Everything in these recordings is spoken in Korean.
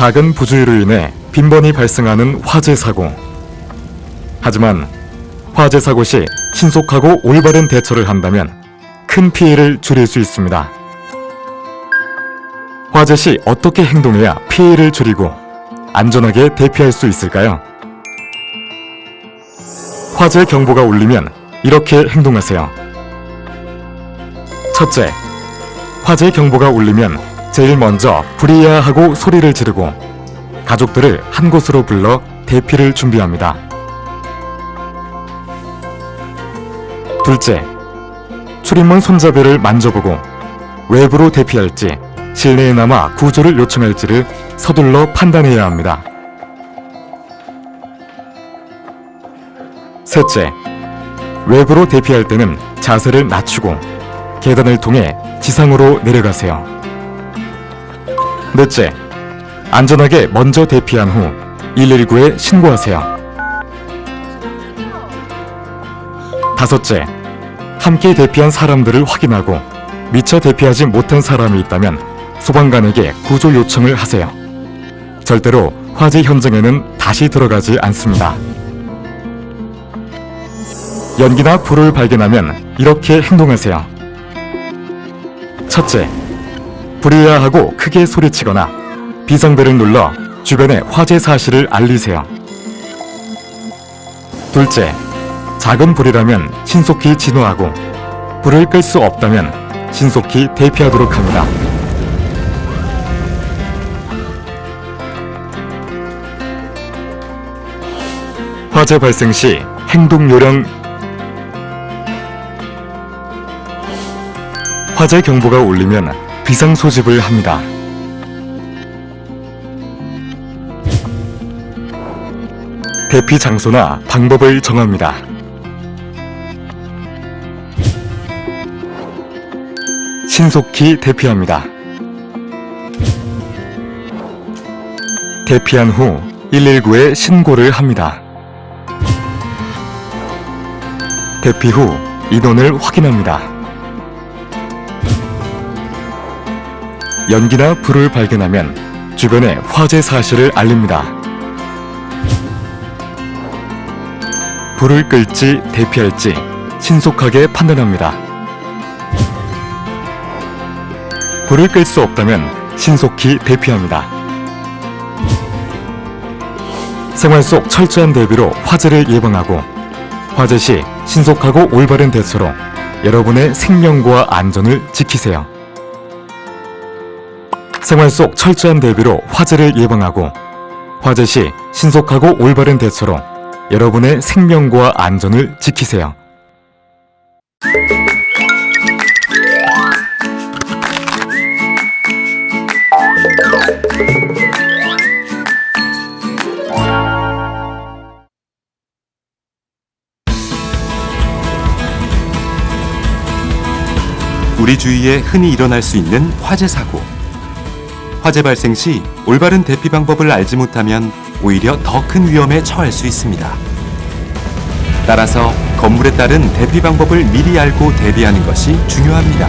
작은 부주의로 인해 빈번히 발생하는 화재 사고. 하지만 화재 사고 시 신속하고 올바른 대처를 한다면 큰 피해를 줄일 수 있습니다. 화재 시 어떻게 행동해야 피해를 줄이고 안전하게 대피할 수 있을까요? 화재 경보가 울리면 이렇게 행동하세요. 첫째, 화재 경보가 울리면 제일 먼저 불이야 하고 소리를 지르고 가족들을 한 곳으로 불러 대피를 준비합니다. 둘째, 출입문 손잡이를 만져보고 외부로 대피할지 실내에 남아 구조를 요청할지를 서둘러 판단해야 합니다. 셋째, 외부로 대피할 때는 자세를 낮추고 계단을 통해 지상으로 내려가세요. 넷째, 안전하게 먼저 대피한 후 119에 신고하세요. 다섯째, 함께 대피한 사람들을 확인하고 미처 대피하지 못한 사람이 있다면 소방관에게 구조 요청을 하세요. 절대로 화재 현장에는 다시 들어가지 않습니다. 연기나 불을 발견하면 이렇게 행동하세요. 첫째, 불이야 하고 크게 소리치거나 비상벨을 눌러 주변에 화재 사실을 알리세요. 둘째, 작은 불이라면 신속히 진화하고 불을 끌 수 없다면 신속히 대피하도록 합니다. 화재 발생 시 행동 요령 화재 경보가 울리면 비상 소집을 합니다. 대피 장소나 방법을 정합니다. 신속히 대피합니다. 대피한 후 119에 신고를 합니다. 대피 후 인원을 확인합니다. 연기나 불을 발견하면 주변에 화재 사실을 알립니다. 불을 끌지 대피할지 신속하게 판단합니다. 불을 끌 수 없다면 신속히 대피합니다. 생활 속 철저한 대비로 화재를 예방하고 화재 시 신속하고 올바른 대처로 여러분의 생명과 안전을 지키세요. 생활 속 철저한 대비로 화재를 예방하고 화재 시 신속하고 올바른 대처로 여러분의 생명과 안전을 지키세요. 우리 주위에 흔히 일어날 수 있는 화재 사고. 화재 발생 시 올바른 대피 방법을 알지 못하면 오히려 더 큰 위험에 처할 수 있습니다. 따라서 건물에 따른 대피 방법을 미리 알고 대비하는 것이 중요합니다.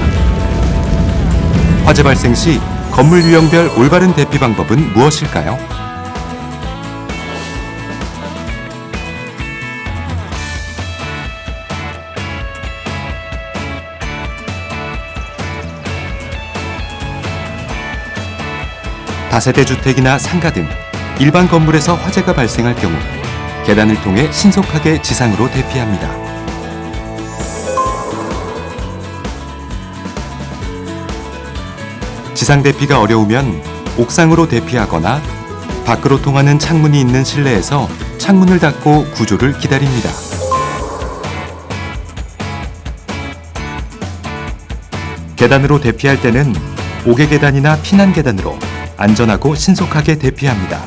화재 발생 시 건물 유형별 올바른 대피 방법은 무엇일까요? 다세대 주택이나 상가 등 일반 건물에서 화재가 발생할 경우 계단을 통해 신속하게 지상으로 대피합니다. 지상 대피가 어려우면 옥상으로 대피하거나 밖으로 통하는 창문이 있는 실내에서 창문을 닫고 구조를 기다립니다. 계단으로 대피할 때는 옥외 계단이나 피난 계단으로 안전하고 신속하게 대피합니다.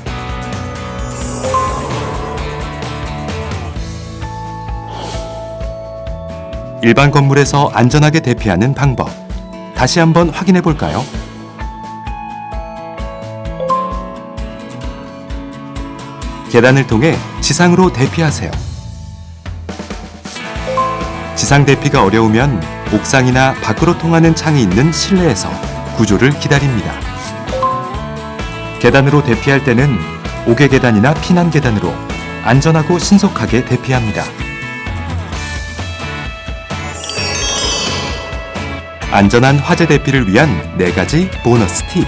일반 건물에서 안전하게 대피하는 방법. 다시 한번 확인해 볼까요? 계단을 통해 지상으로 대피하세요. 지상 대피가 어려우면 옥상이나 밖으로 통하는 창이 있는 실내에서 구조를 기다립니다. 계단으로 대피할 때는 옥외 계단이나 피난 계단으로 안전하고 신속하게 대피합니다. 안전한 화재 대피를 위한 네 가지 보너스 팁.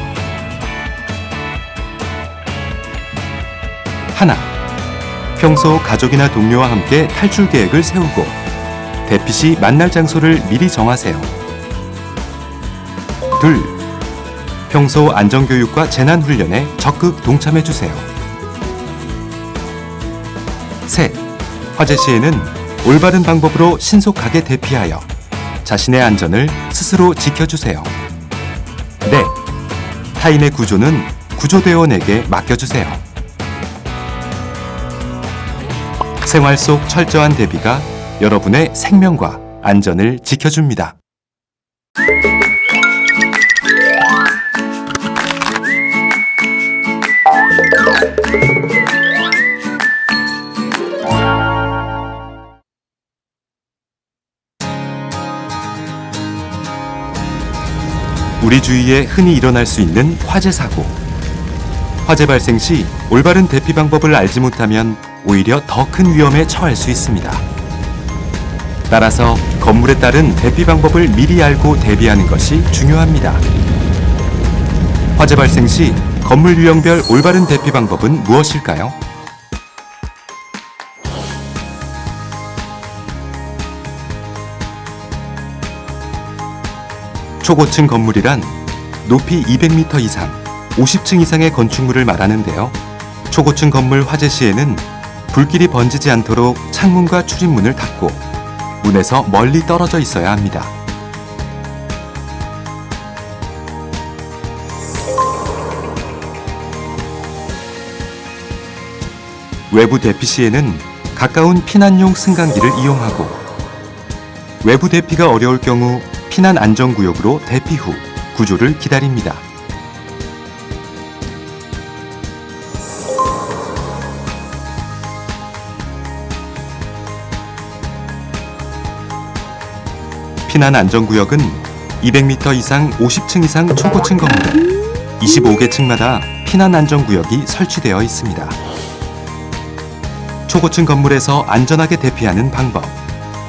하나. 평소 가족이나 동료와 함께 탈출 계획을 세우고 대피 시 만날 장소를 미리 정하세요. 둘. 평소 안전교육과 재난훈련에 적극 동참해 주세요. 셋. 화재 시에는 올바른 방법으로 신속하게 대피하여 자신의 안전을 스스로 지켜주세요. 넷. 타인의 구조는 구조대원에게 맡겨주세요. 생활 속 철저한 대비가 여러분의 생명과 안전을 지켜줍니다. 우리 주위에 흔히 일어날 수 있는 화재 사고. 화재 발생 시 올바른 대피 방법을 알지 못하면 오히려 더 큰 위험에 처할 수 있습니다. 따라서 건물에 따른 대피 방법을 미리 알고 대비하는 것이 중요합니다. 화재 발생 시 건물 유형별 올바른 대피 방법은 무엇일까요? 초고층 건물이란 높이 200m 이상, 50층 이상의 건축물을 말하는데요. 초고층 건물 화재 시에는 불길이 번지지 않도록 창문과 출입문을 닫고 문에서 멀리 떨어져 있어야 합니다. 외부 대피 시에는 가까운 피난용 승강기를 이용하고 외부 대피가 어려울 경우 피난 안전구역으로 대피 후 구조를 기다립니다. 피난 안전구역은 200m 이상 50층 이상 초고층 건물 25개 층마다 피난 안전구역이 설치되어 있습니다. 초고층 건물에서 안전하게 대피하는 방법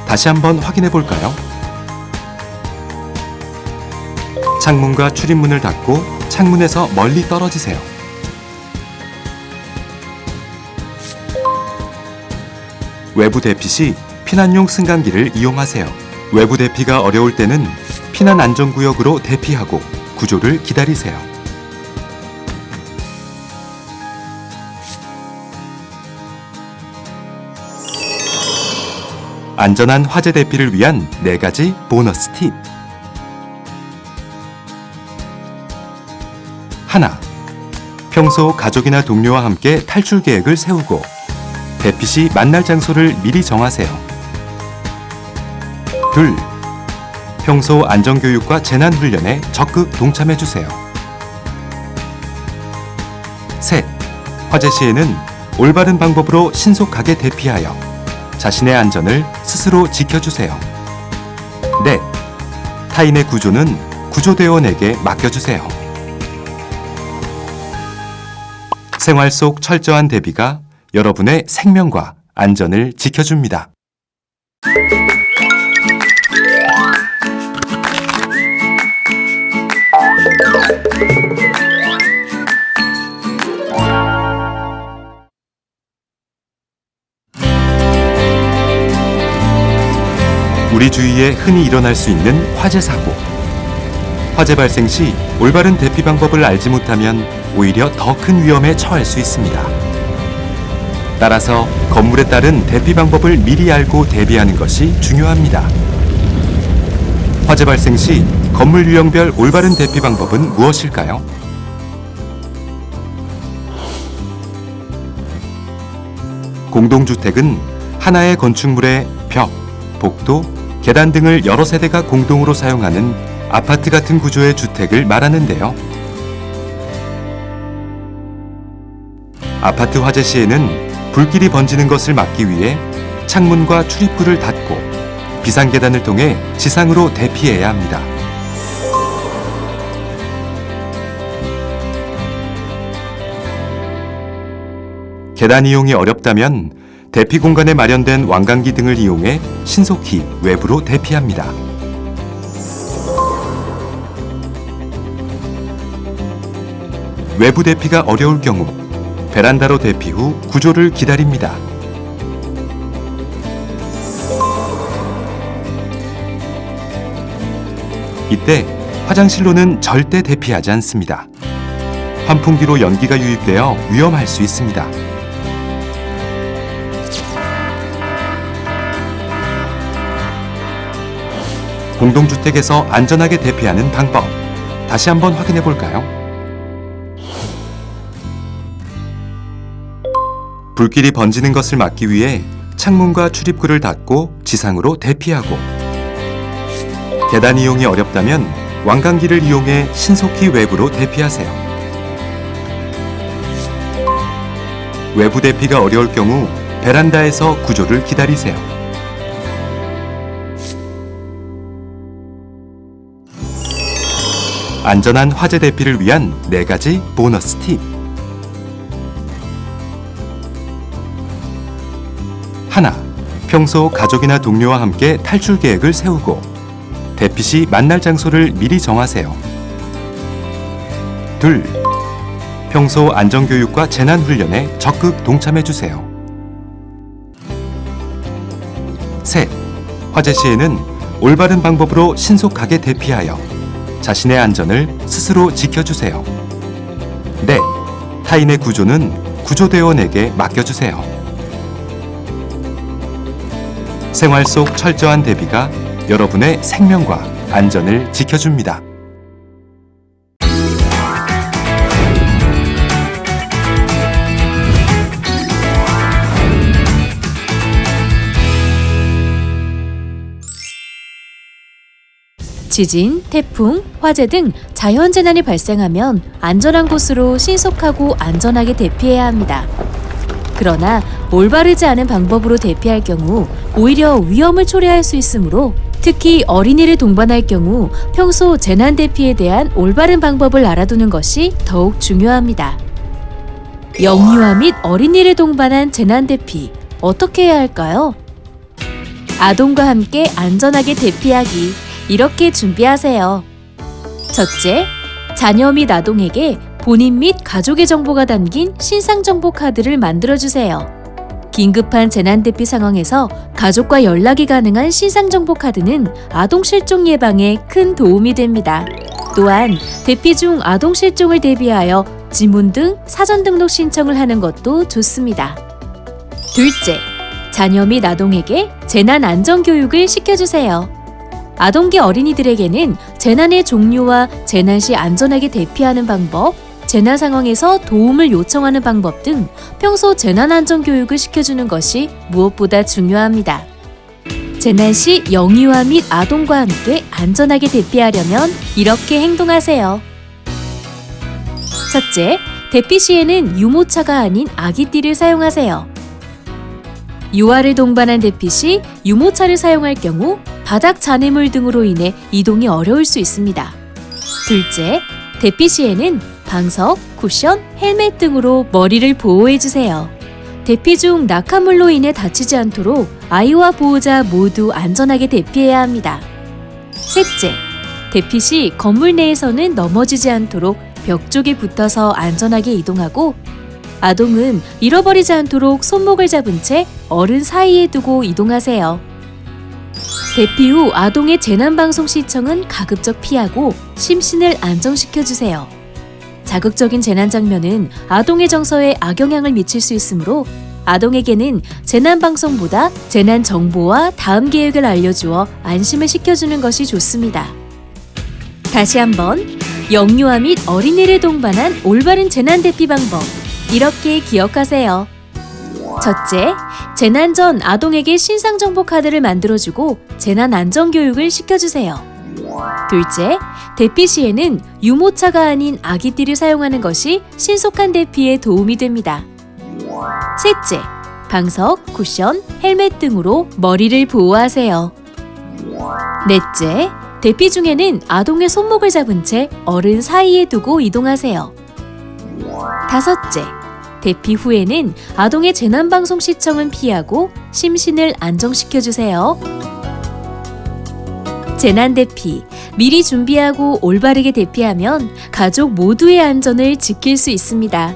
다시 한번 확인해 볼까요? 창문과 출입문을 닫고 창문에서 멀리 떨어지세요. 외부 대피 시 피난용 승강기를 이용하세요. 외부 대피가 어려울 때는 피난 안전구역으로 대피하고 구조를 기다리세요. 안전한 화재 대피를 위한 네 가지 보너스 팁. 하나. 평소 가족이나 동료와 함께 탈출 계획을 세우고 대피 시 만날 장소를 미리 정하세요. 둘. 평소 안전교육과 재난훈련에 적극 동참해 주세요. 셋. 화재 시에는 올바른 방법으로 신속하게 대피하여 자신의 안전을 스스로 지켜주세요. 넷. 타인의 구조는 구조대원에게 맡겨주세요. 생활 속 철저한 대비가 여러분의 생명과 안전을 지켜줍니다. 우리 주위에 흔히 일어날 수 있는 화재 사고. 화재 발생 시 올바른 대피 방법을 알지 못하면 오히려 더 큰 위험에 처할 수 있습니다. 따라서 건물에 따른 대피 방법을 미리 알고 대비하는 것이 중요합니다. 화재 발생 시 건물 유형별 올바른 대피 방법은 무엇일까요? 공동주택은 하나의 건축물의 벽, 복도, 계단 등을 여러 세대가 공동으로 사용하는 아파트 같은 구조의 주택을 말하는데요. 아파트 화재 시에는 불길이 번지는 것을 막기 위해 창문과 출입구를 닫고 비상계단을 통해 지상으로 대피해야 합니다. 계단 이용이 어렵다면 대피 공간에 마련된 왕관기 등을 이용해 신속히 외부로 대피합니다. 외부 대피가 어려울 경우 베란다로 대피 후 구조를 기다립니다. 이때 화장실로는 절대 대피하지 않습니다. 환풍기로 연기가 유입되어 위험할 수 있습니다. 공동주택에서 안전하게 대피하는 방법 다시 한번 확인해 볼까요? 불길이 번지는 것을 막기 위해 창문과 출입구를 닫고 지상으로 대피하고 계단 이용이 어렵다면 왕관기를 이용해 신속히 외부로 대피하세요. 외부 대피가 어려울 경우 베란다에서 구조를 기다리세요. 안전한 화재 대피를 위한 네 가지 보너스 팁. 하나, 평소 가족이나 동료와 함께 탈출 계획을 세우고 대피 시 만날 장소를 미리 정하세요. 둘, 평소 안전교육과 재난훈련에 적극 동참해 주세요. 셋, 화재 시에는 올바른 방법으로 신속하게 대피하여 자신의 안전을 스스로 지켜주세요. 넷, 타인의 구조는 구조대원에게 맡겨주세요. 생활 속 철저한 대비가 여러분의 생명과 안전을 지켜줍니다. 지진, 태풍, 화재 등 자연재난이 발생하면 안전한 곳으로 신속하고 안전하게 대피해야 합니다. 그러나 올바르지 않은 방법으로 대피할 경우 오히려 위험을 초래할 수 있으므로 특히 어린이를 동반할 경우 평소 재난 대피에 대한 올바른 방법을 알아두는 것이 더욱 중요합니다. 영유아 및 어린이를 동반한 재난 대피 어떻게 해야 할까요? 아동과 함께 안전하게 대피하기 이렇게 준비하세요. 첫째, 자녀 및 아동에게 본인 및 가족의 정보가 담긴 신상 정보 카드를 만들어 주세요. 긴급한 재난 대피 상황에서 가족과 연락이 가능한 신상 정보 카드는 아동 실종 예방에 큰 도움이 됩니다. 또한 대피 중 아동 실종을 대비하여 지문 등 사전 등록 신청을 하는 것도 좋습니다. 둘째, 자녀 및 아동에게 재난 안전 교육을 시켜주세요. 아동기 어린이들에게는 재난의 종류와 재난 시 안전하게 대피하는 방법, 재난 상황에서 도움을 요청하는 방법 등 평소 재난 안전 교육을 시켜주는 것이 무엇보다 중요합니다. 재난 시 영유아 및 아동과 함께 안전하게 대피하려면 이렇게 행동하세요. 첫째, 대피 시에는 유모차가 아닌 아기띠를 사용하세요. 유아를 동반한 대피 시 유모차를 사용할 경우 바닥 잔해물 등으로 인해 이동이 어려울 수 있습니다. 둘째, 대피 시에는 방석, 쿠션, 헬멧 등으로 머리를 보호해 주세요. 대피 중 낙하물로 인해 다치지 않도록 아이와 보호자 모두 안전하게 대피해야 합니다. 셋째, 대피 시 건물 내에서는 넘어지지 않도록 벽 쪽에 붙어서 안전하게 이동하고 아동은 잃어버리지 않도록 손목을 잡은 채 어른 사이에 두고 이동하세요. 대피 후 아동의 재난방송 시청은 가급적 피하고 심신을 안정시켜 주세요. 자극적인 재난 장면은 아동의 정서에 악영향을 미칠 수 있으므로 아동에게는 재난 방송보다 재난 정보와 다음 계획을 알려주어 안심을 시켜주는 것이 좋습니다. 다시 한번 영유아 및 어린이를 동반한 올바른 재난 대피 방법 이렇게 기억하세요. 첫째, 재난 전 아동에게 신상 정보 카드를 만들어주고 재난 안전 교육을 시켜주세요. 둘째, 대피 시에는 유모차가 아닌 아기띠를 사용하는 것이 신속한 대피에 도움이 됩니다. 셋째, 방석, 쿠션, 헬멧 등으로 머리를 보호하세요. 넷째, 대피 중에는 아동의 손목을 잡은 채 어른 사이에 두고 이동하세요. 다섯째, 대피 후에는 아동의 재난방송 시청은 피하고 심신을 안정시켜 주세요. 재난 대피, 미리 준비하고 올바르게 대피하면 가족 모두의 안전을 지킬 수 있습니다.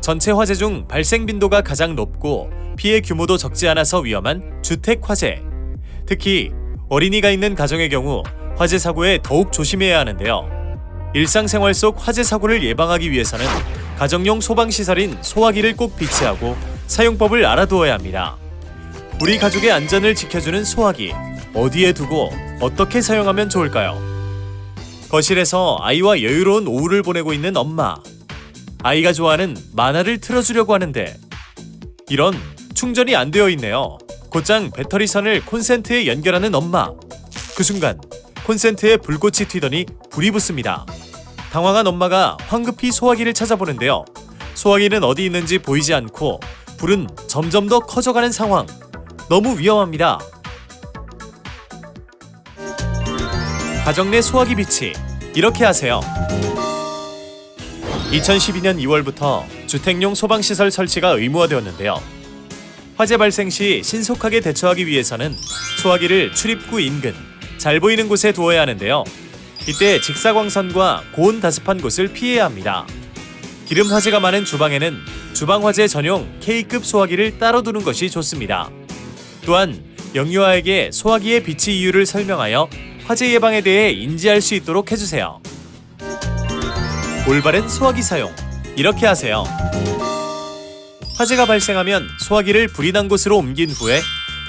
전체 화재 중 발생 빈도가 가장 높고 피해 규모도 적지 않아서 위험한 주택 화재. 특히 어린이가 있는 가정의 경우 화재 사고에 더욱 조심해야 하는데요. 일상생활 속 화재 사고를 예방하기 위해서는 가정용 소방 시설인 소화기를 꼭 비치하고 사용법을 알아두어야 합니다. 우리 가족의 안전을 지켜주는 소화기 어디에 두고 어떻게 사용하면 좋을까요? 거실에서 아이와 여유로운 오후를 보내고 있는 엄마. 아이가 좋아하는 만화를 틀어주려고 하는데 이런 충전이 안 되어 있네요. 곧장 배터리 선을 콘센트에 연결하는 엄마. 그 순간 콘센트에 불꽃이 튀더니 불이 붙습니다. 당황한 엄마가 황급히 소화기를 찾아보는데요. 소화기는 어디 있는지 보이지 않고 불은 점점 더 커져가는 상황. 너무 위험합니다. 가정 내 소화기 비치 이렇게 하세요. 2012년 2월부터 주택용 소방시설 설치가 의무화되었는데요. 화재 발생 시 신속하게 대처하기 위해서는 소화기를 출입구 인근, 잘 보이는 곳에 두어야 하는데요. 이때 직사광선과 고온 다습한 곳을 피해야 합니다. 기름 화재가 많은 주방에는 주방 화재 전용 K급 소화기를 따로 두는 것이 좋습니다. 또한 영유아에게 소화기의 비치 이유를 설명하여 화재 예방에 대해 인지할 수 있도록 해주세요. 올바른 소화기 사용 이렇게 하세요. 화재가 발생하면 소화기를 불이 난 곳으로 옮긴 후에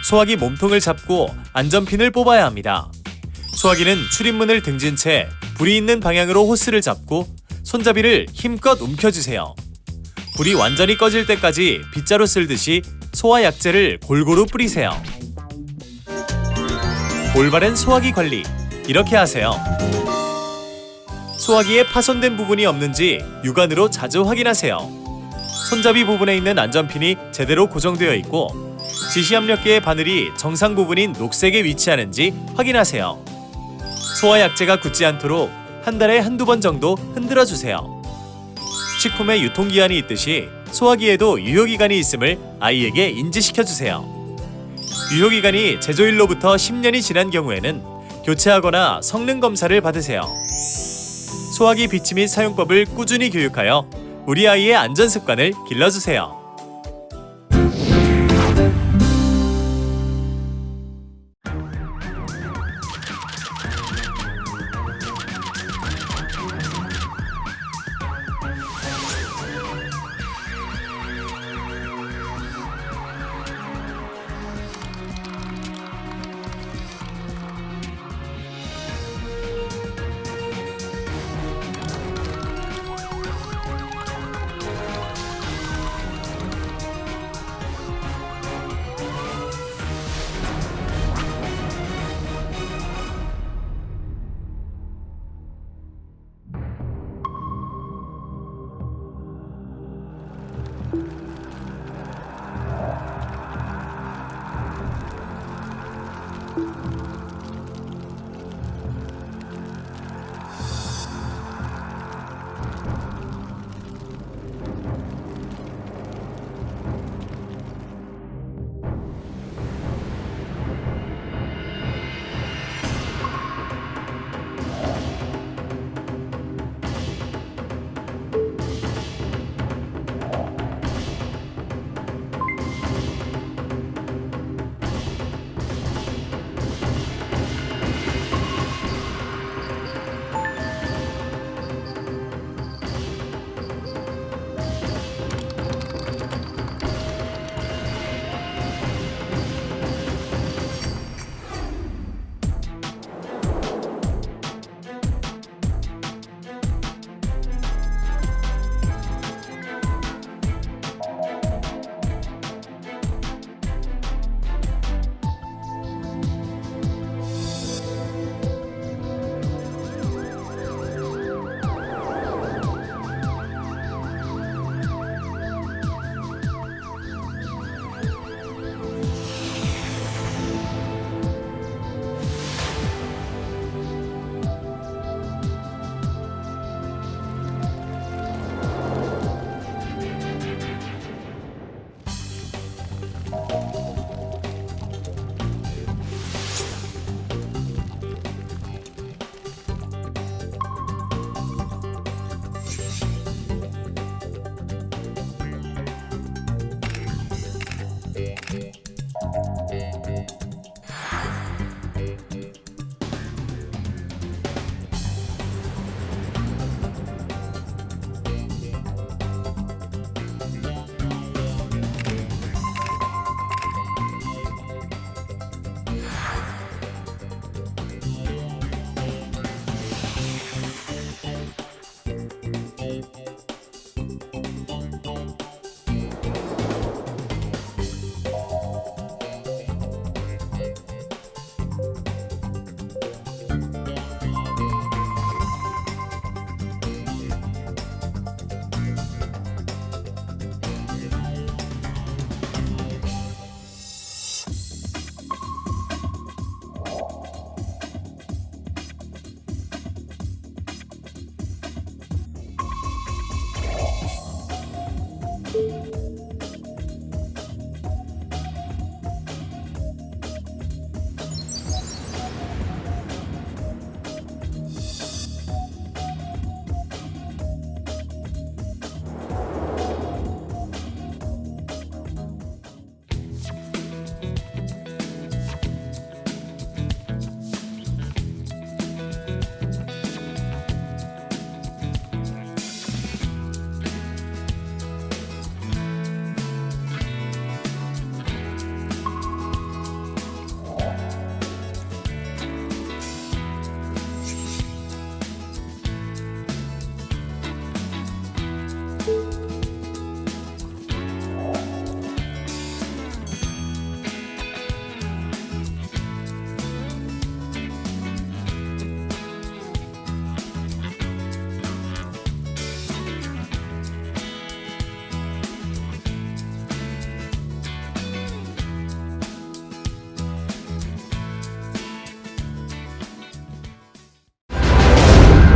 소화기 몸통을 잡고 안전핀을 뽑아야 합니다. 소화기는 출입문을 등진 채 불이 있는 방향으로 호스를 잡고 손잡이를 힘껏 움켜주세요. 불이 완전히 꺼질 때까지 빗자루 쓸듯이 소화 약재를 골고루 뿌리세요. 올바른 소화기 관리 이렇게 하세요. 소화기에 파손된 부분이 없는지 육안으로 자주 확인하세요. 손잡이 부분에 있는 안전핀이 제대로 고정되어 있고 지시압력계의 바늘이 정상 부분인 녹색에 위치하는지 확인하세요. 소화 약재가 굳지 않도록 한 달에 한두 번 정도 흔들어 주세요. 식품의 유통기한이 있듯이 소화기에도 유효기간이 있음을 아이에게 인지시켜 주세요. 유효기간이 제조일로부터 10년이 지난 경우에는 교체하거나 성능 검사를 받으세요. 소화기 비치 및 사용법을 꾸준히 교육하여 우리 아이의 안전 습관을 길러주세요.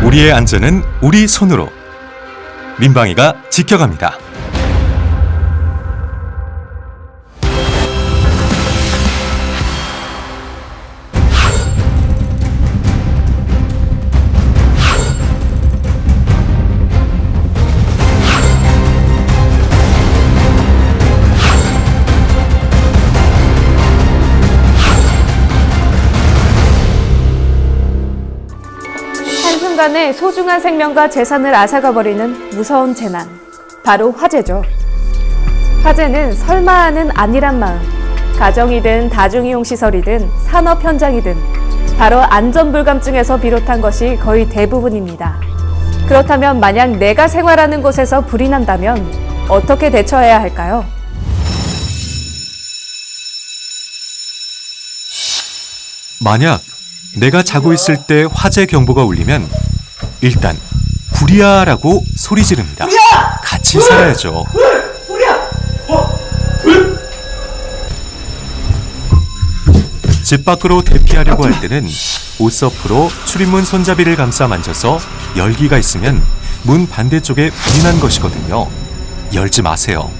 우리의 안전은 우리 손으로. 민방위가 지켜갑니다. 소중한 생명과 재산을 앗아가버리는 무서운 재난. 바로 화재죠. 화재는 설마 하는 아니란 마음. 가정이든 다중이용시설이든 산업 현장이든 바로 안전불감증에서 비롯한 것이 거의 대부분입니다. 그렇다면 만약 내가 생활하는 곳에서 불이 난다면 어떻게 대처해야 할까요? 만약 내가 자고 있을 때 화재 경보가 울리면 일단 불이야라고 소리 지릅니다. 같이 살아야죠. 집 밖으로 대피하려고 할 때는 옷서프로 출입문 손잡이를 감싸 만져서 열기가 있으면 문 반대쪽에 불이 난 것이거든요. 열지 마세요.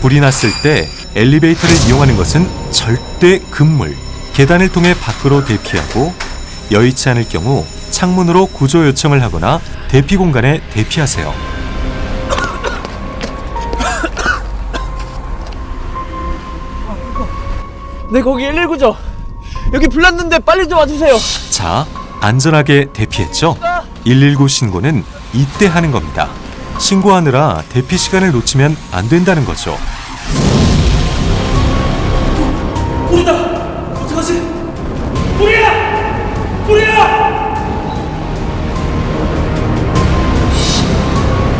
불이 났을 때 엘리베이터를 이용하는 것은 절대 금물. 계단을 통해 밖으로 대피하고 여의치 않을 경우 창문으로 구조 요청을 하거나 대피 공간에 대피하세요. 네 거기 119죠 여기 불났는데 빨리 좀 와주세요 자, 안전하게 대피했죠? 119 신고는 이때 하는 겁니다. 신고하느라 대피 시간을 놓치면 안 된다는 거죠.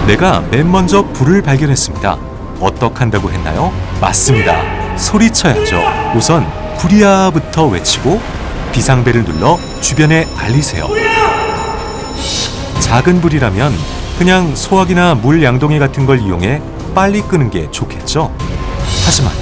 내가 맨 먼저 불을 발견했습니다. 어떡한다고 했나요? 맞습니다. 소리쳐야죠. 우선 불이야부터 외치고 비상벨을 눌러 주변에 알리세요. 작은 불이라면 그냥 소화기나 물 양동이 같은 걸 이용해 빨리 끄는 게 좋겠죠. 하지만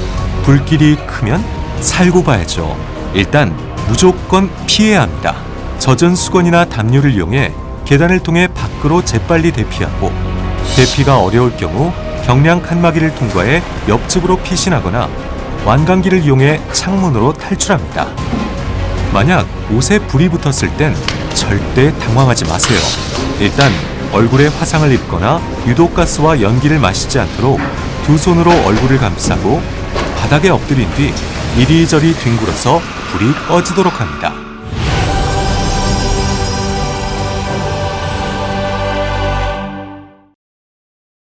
불길이 크면 살고 봐야죠. 일단 무조건 피해야 합니다. 젖은 수건이나 담요를 이용해 계단을 통해 밖으로 재빨리 대피하고 대피가 어려울 경우 경량 칸막이를 통과해 옆집으로 피신하거나 완강기를 이용해 창문으로 탈출합니다. 만약 옷에 불이 붙었을 땐 절대 당황하지 마세요. 일단 얼굴에 화상을 입거나 유독가스와 연기를 마시지 않도록 두 손으로 얼굴을 감싸고 바닥에 엎드린 뒤 이리저리 뒹굴어서 불이 꺼지도록 합니다.